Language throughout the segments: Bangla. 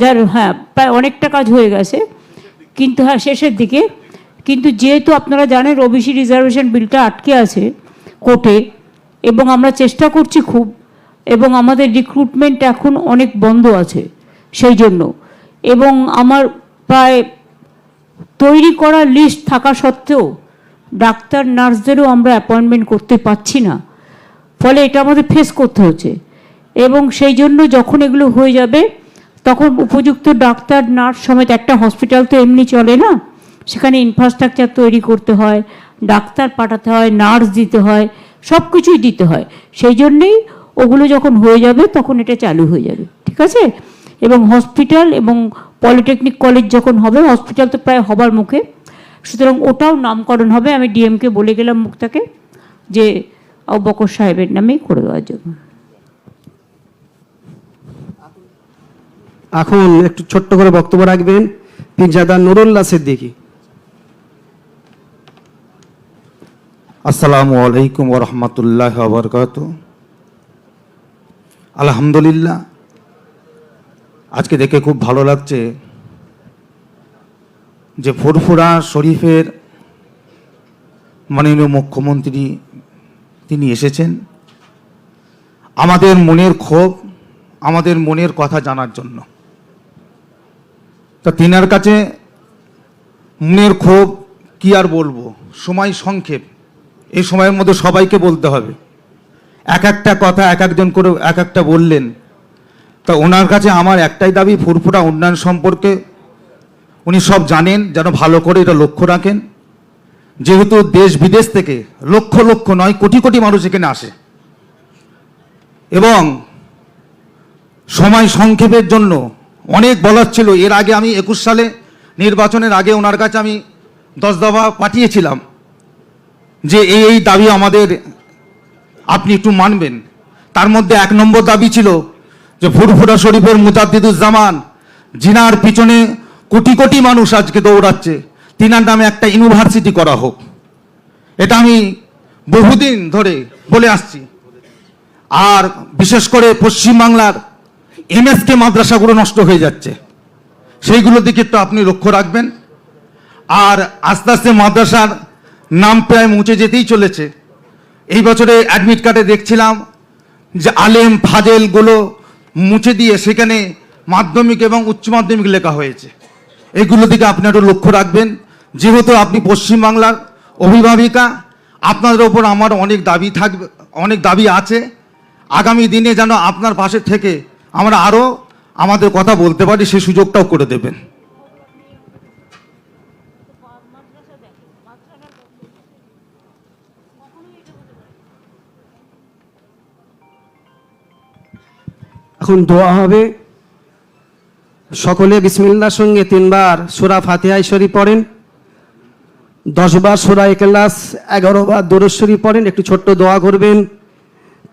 যার হ্যাঁ প্রায় অনেকটা কাজ হয়ে গেছে। কিন্তু হ্যাঁ শেষের দিকে, কিন্তু যেহেতু আপনারা জানেন ওবিসি রিজার্ভেশন বিলটা আটকে আছে কোর্টে, এবং আমরা চেষ্টা করছি খুব, এবং আমাদের রিক্রুটমেন্ট এখন অনেক বন্ধ আছে সেই জন্য। এবং আমার প্রায় তৈরি করা লিস্ট থাকা সত্ত্বেও ডাক্তার, নার্সদেরও আমরা অ্যাপয়েন্টমেন্ট করতে পারছি না। ফলে এটা আমাদের ফেস করতে হচ্ছে। এবং সেই জন্য যখন এগুলো হয়ে যাবে তখন উপযুক্ত ডাক্তার, নার্স সমেত একটা হসপিটাল তো এমনি চলে না? সেখানে ইনফ্রাস্ট্রাকচার তৈরি করতে হয়, ডাক্তার পাঠাতে হয়, নার্স দিতে হয় সব কিছুই দিতে হয়। সেই জন্যেই ওগুলো যখন হয়ে যাবে তখন এটা চালু হয়ে যাবে, ঠিক আছে? এবং হসপিটাল এবং পলিটেকনিক কলেজ যখন হবে, হসপিটাল তো প্রায় হবার মুখে। সুতরাং ওটাও নামকরণ হবে, আমি ডিএমকে বলে গেলাম মুখটাকে যে বকর সাহেবের নামেই করে দেওয়ার জন্য। এখন একটু ছোট্ট করে বক্তব্য রাখবেন পীরজাদা নুরুল্লাহ সিদ্দিকী। আসসালামু আলাইকুম ওরহমতুল্লাহ বরকাত আলহামদুলিল্লাহ, আজকে দেখে খুব ভালো লাগছে যে ফুরফুরা শরীফের মাননীয় মুখ্যমন্ত্রী তিনি এসেছেন। আমাদের মনের ক্ষোভ, আমাদের মনের কথা জানার জন্য। তা তিনার কাছে মনের ক্ষোভ কি আর বলব? সময় সংক্ষেপ। এই সময়ের মধ্যে সবাইকে বলতে হবে। এক একটা কথা এক একজন করে এক একটা বললেন। তা ওনার কাছে আমার একটাই দাবি, ফুরফুরা উন্নয়ন সম্পর্কে উনি সব জানেন, যেন ভালো করে এটা লক্ষ্য রাখেন। যেহেতু দেশ বিদেশ থেকে লক্ষ লক্ষ নয়, কোটি কোটি মানুষ এখানে আসে। এবং সময় সংক্ষেপের জন্য অনেক বলার ছিল। এর আগে আমি একুশ সালে নির্বাচনের আগে ওনার কাছে আমি দশ দফা পাঠিয়েছিলাম যে এই এই দাবি আমাদের, আপনি একটু মানবেন। তার মধ্যে এক নম্বর দাবি ছিল যে ফুরফুরা শরীফের মুজাদ্দিদুজ্জামান, জিনার পিছনে কোটি কোটি মানুষ আজকে দৌড়াচ্ছে। তিনার নামে একটা ইউনিভার্সিটি করা হোক। এটা আমি বহুদিন ধরে বলে আসছি। আর বিশেষ করে পশ্চিমবাংলার এমএসকে মাদ্রাসাগুলো নষ্ট হয়ে যাচ্ছে। সেইগুলোর দিকে একটু আপনি লক্ষ্য রাখবেন। আর আস্তে আস্তে মাদ্রাসার নাম প্রায় মুছে যেতেই চলেছে। এই বছরে অ্যাডমিট কার্ডে দেখছিলাম যে আলেম ফাজেলগুলো মুছে দিয়ে সেখানে মাধ্যমিক এবং উচ্চ মাধ্যমিক লেখা হয়েছে। এইগুলো দিকে আপনি একটু লক্ষ্য রাখবেন। যেহেতু আপনি পশ্চিমবাংলার অভিভাবিকা, আপনাদের ওপর আমার অনেক দাবি থাকবে, অনেক দাবি আছে। আগামী দিনে যেন আপনার পাশে থেকে আমরা আরও আমাদের কথা বলতে পারি, সে সুযোগটাও করে দেবেন। এখন দোয়া হবে। সকলে বিসমিল্লার সঙ্গে তিনবার সুরা ফাতিহাই শরীফ পড়েন। দশবার সুরা একেলাস এগারো বার দরশ্বরী পড়েন। একটু ছোট্ট দোয়া করবেন।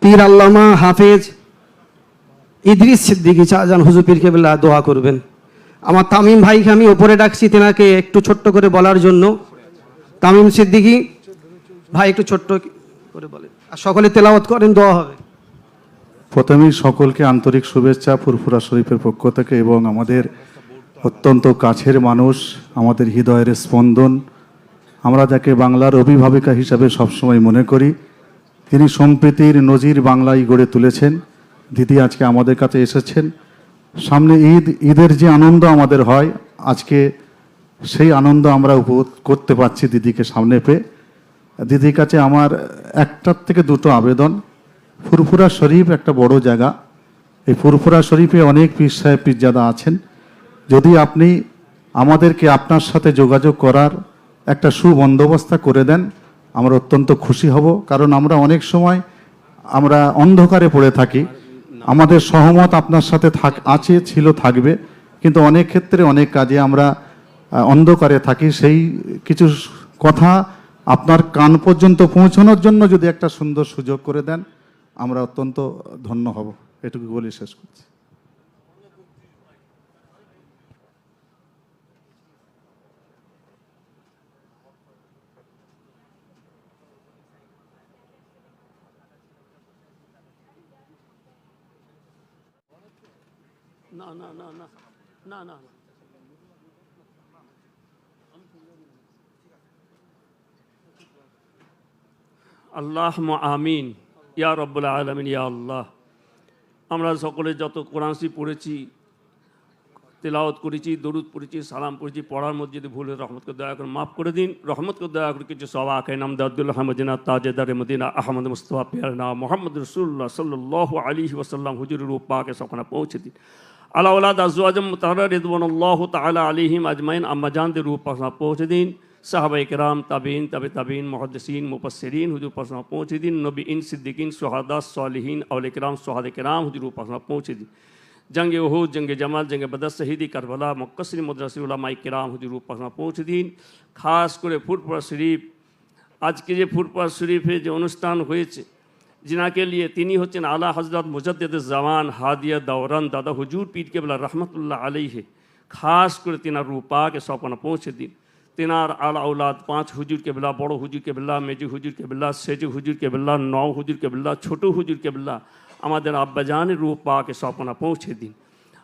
পীর আল্লামা হাফেজ ইদ্রিস সিদ্দিকি শাহজান হুজুর পীর কেবলা দোয়া করবেন। আমার তামিম ভাইকে আমি ওপরে ডাকছি, তেনাকে একটু ছোট্ট করে বলার জন্য। তামিম সিদ্দিকি ভাই, একটু ছোট্ট করে বলেন। আর সকলে তেলাওয়াত করেন, দোয়া হবে। প্রথমেই সকলকে আন্তরিক শুভেচ্ছা, ফুরফুরা শরীফের পক্ষ থেকে এবং আমাদের অত্যন্ত কাছের মানুষ, আমাদের হৃদয়ের স্পন্দন। আমরা যাকে বাংলার অভিভাবিকা হিসাবে সবসময় মনে করি, তিনি সম্প্রীতির নজির বাংলায় গড়ে তুলেছেন। দিদি আজকে আমাদের কাছে এসেছেন। সামনে ঈদ, ঈদের যে আনন্দ আমাদের হয়, আজকে সেই আনন্দ আমরা উপভোগ করতে পারছি দিদিকে সামনে পেয়ে। দিদির কাছে আমার একটার থেকে দুটো আবেদন। ফুরফুরা শরীফ একটা বড় জায়গা। এই ফুরফুরা শরীফে অনেক পীর সাহেব, পীরজাদা আছেন। যদি আপনি আমাদেরকে আপনার সাথে যোগাযোগ করার একটা সুবন্দোবস্ত করে দেন, আমরা অত্যন্ত খুশি হব। কারণ আমরা অনেক সময় আমরা অন্ধকারে পড়ে থাকি। আমাদের সহমত আপনার সাথে থাক, আছে, ছিল, থাকবে। কিন্তু অনেক ক্ষেত্রে, অনেক কাজে আমরা অন্ধকারে থাকি। সেই কিছু কথা আপনার কান পর্যন্ত পৌঁছানোর জন্য যদি একটা সুন্দর সুযোগ করে দেন, আমরা অত্যন্ত ধন্য হব। এটুকু বলে শেষ করছি। না না না না না না। আল্লাহ আমিন। ইয়া রব্বুল আলমিন, ইয়া আল্লাহ। আমরা সকলে যত কোরআনসি পড়েছি, তেলাওয়াত করেছি, দরুদ পড়েছি, সালাম পড়েছি, পড়ার মধ্যে যদি ভুল রহমতকে দয়া করে মাফ করে দিন। রহমতকে দয়া করে কিছু সবা আখে নাম দাদুল আহমদিনা তাজেদার মদিনা, আহমদ মুস্তফা পিয়ারনা মোহাম্মদ রসুল্লাহ সাল্লাহ আলী ওসাল্লাম হুজুরের পাকে সখানে পৌঁছে দিন। আল্লাহ আল্লাহ আজম তাহরা রিদওয়ানুল্লাহ তালা আলিহিম আজমাইন আম্মাজানদের রূপ পাশা পৌঁছে দিন সাহাবাই কেরাম তাবিন তবে তাবিন মহদসিন মুপসরিন হুজুর পাশা পৌঁছে দিন নবী ইন সিদ্দিকিন সোহাদা সালিহিন আউল কেরাম সোহাদ কেরাম হুজুর পাশা পৌঁছে দিন জঙ্গ ওহুদ জঙ্গ জামাল জঙ্গ বদর শহীদি কারবালা মক্কসরি মদ্রাসুল্লামাই কেরাম হুজুর পাশা পৌঁছে দিন খাস করে ফুরপুরা শরীফ আজকে যে ফুরপুরা শরীফে যে অনুষ্ঠান হয়েছে जिनाके लिए তিনি হচ্ছেন আলা হজরত মুজদ্দ জামান হাদিয়া দৌরান দাদা হুজুর পীর কেবলা রহমতুল্লাহ আলাইহে খাস করে তিনার রূপাকে সপনা পৌঁছে দিন তিনার আলা আউলাদ পাঁচ হুজুর কেবলা বড় হুজুর কেবলা মেজু হুজুর কেবলা সেজু হুজুর কেবলা নও হুজুর কেবলা ছোট হুজুর কেবলা আমাদের আব্বাজানের রূপাকে সপনা পৌঁছে দিন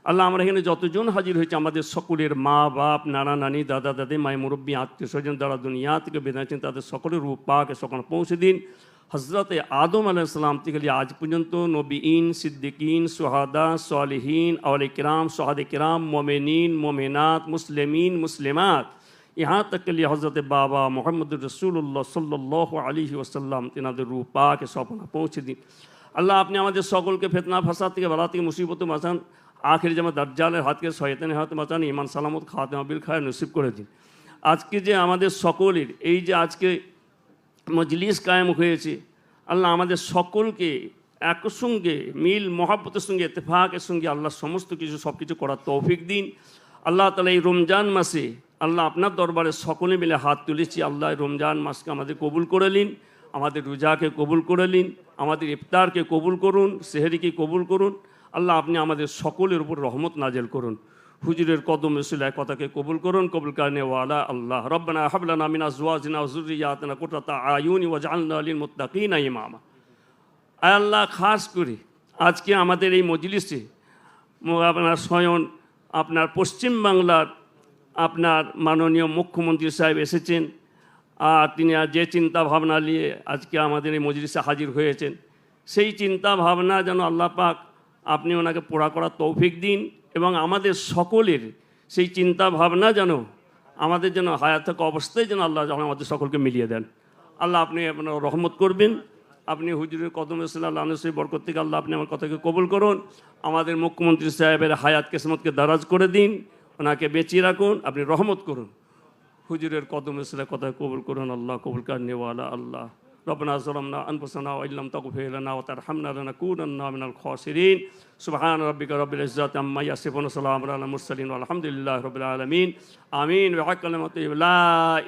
আল্লাহ আমরা এখানে যতজন হাজির হয়েছে আমাদের সকলের মা বাপ নানা নানি দাদা দাদি মাই মুরব্বী আত্মীয় স্বজন যারা দুনিয়া থেকে বেঁধেছেন তাদের সকলের রূপ পাকে সকলে পৌঁছে দিন হজরত আদম আলাইসালাম থেকে নিয়ে আজ পর্যন্ত নবীন সিদ্দিকিন সোহাদা সালেহীন আউল কিরাম সোহাদ কিরাম মোমেনিন মোমেনাত মুসলিমিন মুসলিমাত यहाँ तक के लिए हज़रत बाबा मोहम्मद रसूलुल्लाह सल्लल्लाहु अलैहि वसल्लम তিনাদের রূপ পাকে স্বপ্না পৌঁছে দিন আল্লাহ আপনি আমাদের সকলকে ফেতনা ফাসাদ থেকে বালা থেকে মুসিবত বাঁচান আখের জামা দাজ্জালের হাতকে শয়তানের হাতে বাঁচান ইমান সালামত খাতেমা বিল খায় নসিব করে দিন আজকে যে আমাদের সকলের এই যে আজকে মজলিস কায়েম হয়েছে। আল্লাহ আমাদের সকলকে একসঙ্গে মিল, মহাব্বতের সঙ্গে এতেফাকের সঙ্গে আল্লাহ সমস্ত কিছু সব কিছু করার তৌফিক দিন। আল্লাহ তালা এই রমজান মাসে আল্লাহ আপনার দরবারে সকলে মিলে হাত তুলেছি। আল্লাহ রমজান মাসকে আমাদের কবুল করে নিন, আমাদের রোজাকে কবুল করে নিন, আমাদের ইফতারকে কবুল করুন, সেহেরিকে কবুল করুন। আল্লাহ আপনি আমাদের সকলের উপর রহমত নাজেল করুন। হুজুরের কদম রসুলের কথাকে কবুল করুন। কবুল কারণে ওয়ালা আল্লাহ, রব্বানা হাবলানা মিনা জুয়াজিনা জুরিয়াতনা কুররাতা আয়ুনি ওয়া ওয়াজআলনা লিল মুত্তাকিনা ইমামা। আল্লাহ, খাস করে, আজকে আমাদের এই মজলিসে আপনার স্বয়ং, আপনার পশ্চিম বাংলার আপনার মাননীয় মুখ্যমন্ত্রী সাহেব এসেছেন, আর তিনি আজ যে চিন্তা ভাবনা নিয়ে আজকে আমাদের এই মজলিসে হাজির হয়েছেন, সেই চিন্তা ভাবনা যেন আল্লাহ পাক আপনি ওনাকে পোড়া করার তৌফিক দিন। এবং আমাদের সকলের সেই চিন্তা ভাবনা যেন আমাদের যেন হায়াত থাকা অবস্থায় যেন আল্লাহ আমাদের সকলকে মিলিয়ে দেন। আল্লাহ আপনি আপনার রহমত করবেন। আপনি হুজুরের কদম ইসলাম আনসই বরকত থেকে আল্লাহ আপনি আমার কথাকে কবুল করুন। আমাদের মুখ্যমন্ত্রী সাহেবের হায়াত কেসমতকে দারাজ করে দিন। ওনাকে বেঁচিয়ে রাখুন। আপনি রহমত করুন। হুজুরের কদম ইসলাম কথা কবুল করুন। আল্লাহ কবুল কার নেওয়ালা আল্লাহ। ربنا ظلمنا انفسنا وان لم تغفر لنا وترحمنا لنكونن من الخاسرين سبحان ربك رب العزه عما يصفون وسلام على المرسلين والحمد لله رب العالمين امين وحق كلمة لا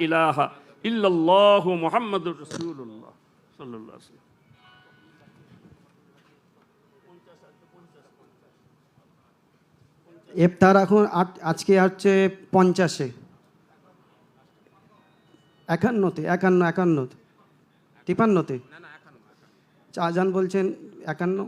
اله الا الله محمد رسول الله صلى الله عليه وسلم ইফতার এখন আট- আজকে হচ্ছে পঞ্চাশে একান্নতে একান্ন একান্নতে তিপান্নতে? আজান বলছেন একান্ন।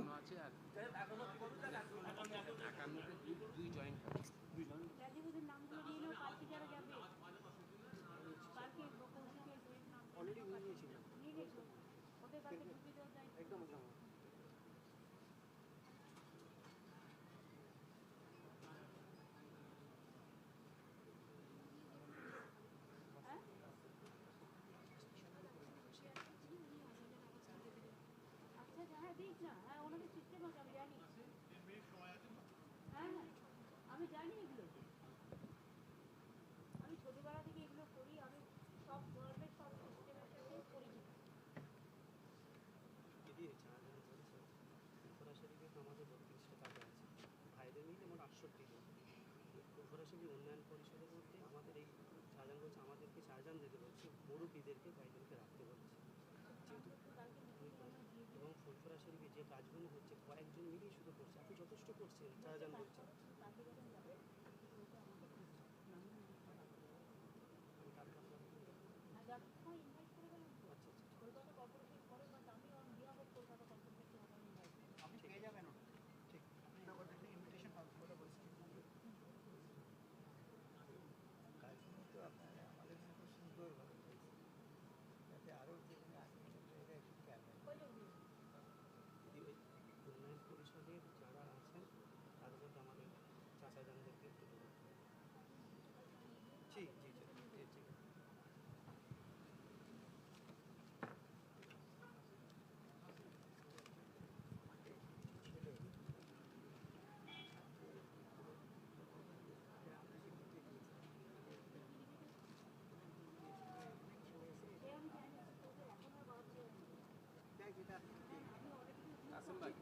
একদম কৃষি উন্নয়ন পরিষদে বলতে আমাদের এই শাহজাহান বলছে আমাদেরকে শাহজাহান যেতে বলছে, মুরব্বীদেরকে ভাইদেরকে রাখতে বলছে। এবং ফুলফরা শরীফে যে কাজগুলো হচ্ছে, কয়েকজন মিলিয়ে শুধু করছে, আপনি যথেষ্ট করছেন শাহজাহান বলছেন। সার্জনদেরকে একটু ঠিক জি জি ঠিক ঠিক আসেন ভাই।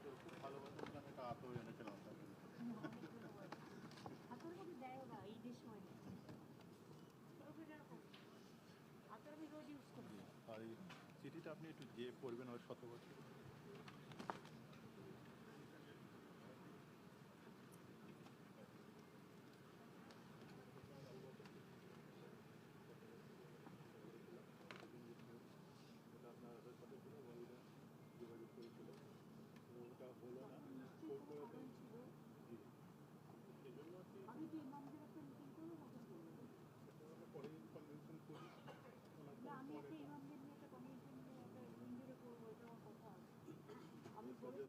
খুব আমি একটা আতর এনেছিলাম আর এই চিঠিটা আপনি একটু যে পড়বেন ওই শত বছর